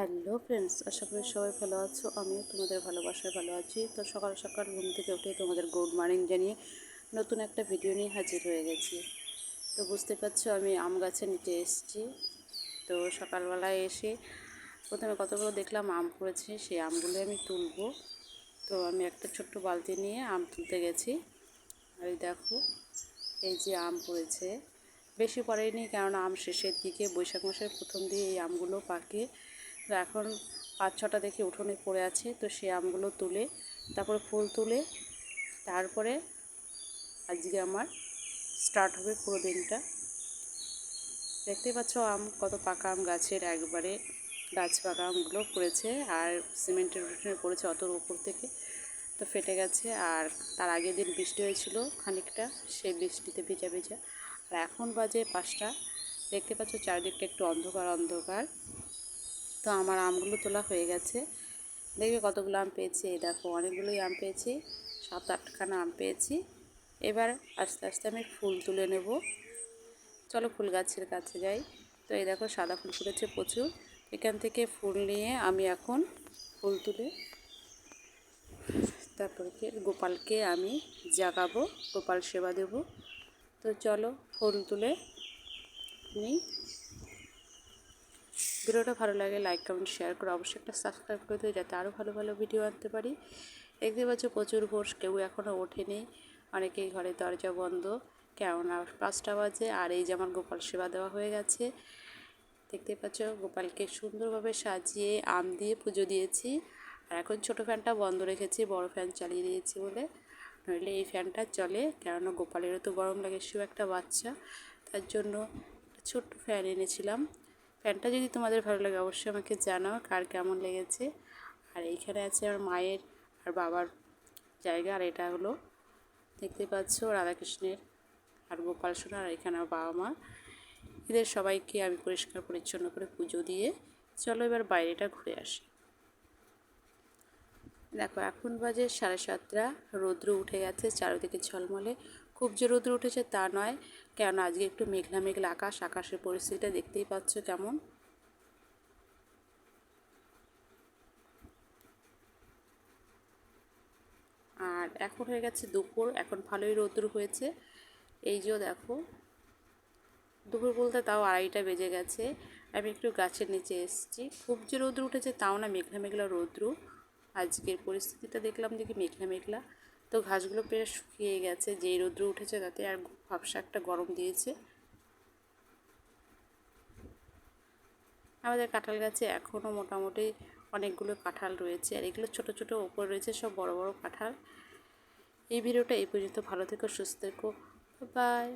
Hello friends, আশা করি সবাই ভালো আছো। আমিও তোমাদের ভালোবাসায় ভালো আছি। তো সকাল সকাল ঘুম থেকে উঠে তোমাদের গুড মর্নিং জানিয়ে নতুন একটা ভিডিও নিয়ে হাজির হয়ে গেছি। তো বুঝতে পারছ, আমি আম গাছের নিচে এসেছি। তো সকালবেলায় এসে প্রথমে কতগুলো দেখলাম, আম পড়েছে, সেই আমগুলো আমি তুলবো। তো আমি একটা ছোট্ট বালতি নিয়ে আম তুলতে গেছি। আর দেখো, এই যে আম পড়েছে। বেশি পড়েনি, কেননা আম শেষের দিকে বৈশাখ মাসের প্রথম দিয়ে এই আমগুলো পাকে। তো এখন পাঁচ ছটা দেখি উঠোনে পড়ে আছে, তো সে আমগুলো তুলে, তারপরে ফুল তুলে, তারপরে আজকে আমার স্টার্ট হবে পুরো দিনটা। দেখতে পাচ্ছ আম, কত পাকা আম গাছের, একবারে গাছ পাকা আমগুলো পড়েছে, আর সিমেন্টের উঠোনে পড়েছে অতর উপর থেকে, তো ফেটে গেছে, আর তার আগের দিন বৃষ্টি হয়েছিল খানিকটা সেই বৃষ্টিতে ভেজা ভেজা। আর এখন বাজে পাঁচটা, দেখতে পাচ্ছ চারিদিকটা একটু অন্ধকার অন্ধকার। তো আমার আমগুলো তোলা হয়ে গেছে। দেখবে কতগুলো আম পেয়েছি? এই দেখো, অনেকগুলোই আম পেয়েছি, সাত আটখানা আম পেয়েছি। এবার আস্তে আস্তে আমি ফুল তুলে নেব। চলো ফুল গাছের কাছে যাই। তো এই দেখো, সাদা ফুল ফুটেছে প্রচুর। এখান থেকে ফুল নিয়ে আমি এখন ফুল তুলে তারপরে গোপালকে আমি জাগাবো, গোপাল সেবা দেব। তো চলো ফুল তুলে নিই। ভিডিওটা ভালো লাগে লাইক কমেন্ট শেয়ার করে অবশ্যই একটা সাবস্ক্রাইব করে দিও যাতে আরও ভালো ভালো ভিডিও আনতে পারি। দেখতে পাচ্ছ প্রচুর ভোর, কেউ এখনও ওঠেনি, অনেকেই ঘরে দরজা বন্ধ। কেননা পাঁচটা বাজে আর এই যে আমার গোপাল সেবা দেওয়া হয়ে গেছে। দেখতে পাচ্ছ গোপালকে সুন্দরভাবে সাজিয়ে আম দিয়ে পুজো দিয়েছি। আর এখন ছোটো ফ্যানটা বন্ধ রেখেছি, বড় ফ্যান চালিয়ে দিয়েছি বলে। নইলে এই ফ্যানটা চলে, কেননা গোপালেরও তো গরম লাগে, সেও একটা বাচ্চা। তার জন্য ছোট্ট ফ্যান এনেছিলাম। ফ্যানটা যদি তোমাদের ভালো লাগে অবশ্যই আমাকে জানাও কার কেমন লেগেছে। আর এইখানে আছে আমার মায়ের আর বাবার জায়গা, আর এটা হলো দেখতে পাচ্ছ রাধাকৃষ্ণের আর গোপাল সোনা, আর এখানে আমার বাবা মা। এদের সবাইকে আমি পরিষ্কার পরিচ্ছন্ন করে পুজো দিয়ে চলো এবার বাইরেটা ঘুরে আসি। দেখো, এখন বাজে সাড়ে সাতটা, রৌদ্র উঠে গেছে চারিদিকে ঝলমলে। খুব যে রোদ্র উঠেছে তা নয়। কেন আজকে একটু মেঘলা মেঘলা আকাশ, আকাশের পরিস্থিতিটা দেখতেই পাচ্ছ কেমন। আর এখন হয়ে গেছে দুপুর, এখন ভালোই রোদ্র হয়েছে। এই যে দেখো, দুপুর বলতে তাও আড়াইটা বেজে গেছে। আমি একটু গাছের নিচে এসেছি। খুব যে রোদ্র উঠেছে তাও না মেঘলা মেঘলা রৌদ্র। আজকের পরিস্থিতিটা দেখলাম দেখি মেঘলা মেঘলা। তো ঘাসগুলো প্রায় শুকিয়ে গেছে, যেই রৌদ্র উঠেছে তাতে আর ভাবসা একটা গরম দিয়েছে। আমাদের কাঁঠাল গাছে এখনও মোটামুটি অনেকগুলো কাঁঠাল রয়েছে, আর এগুলো ছোটো ছোটো ওপর রয়েছে, সব বড় বড় কাঁঠাল। এই ভিডিওটা এই পর্যন্ত, ভালো থেকো, সুস্থ থেকো বাই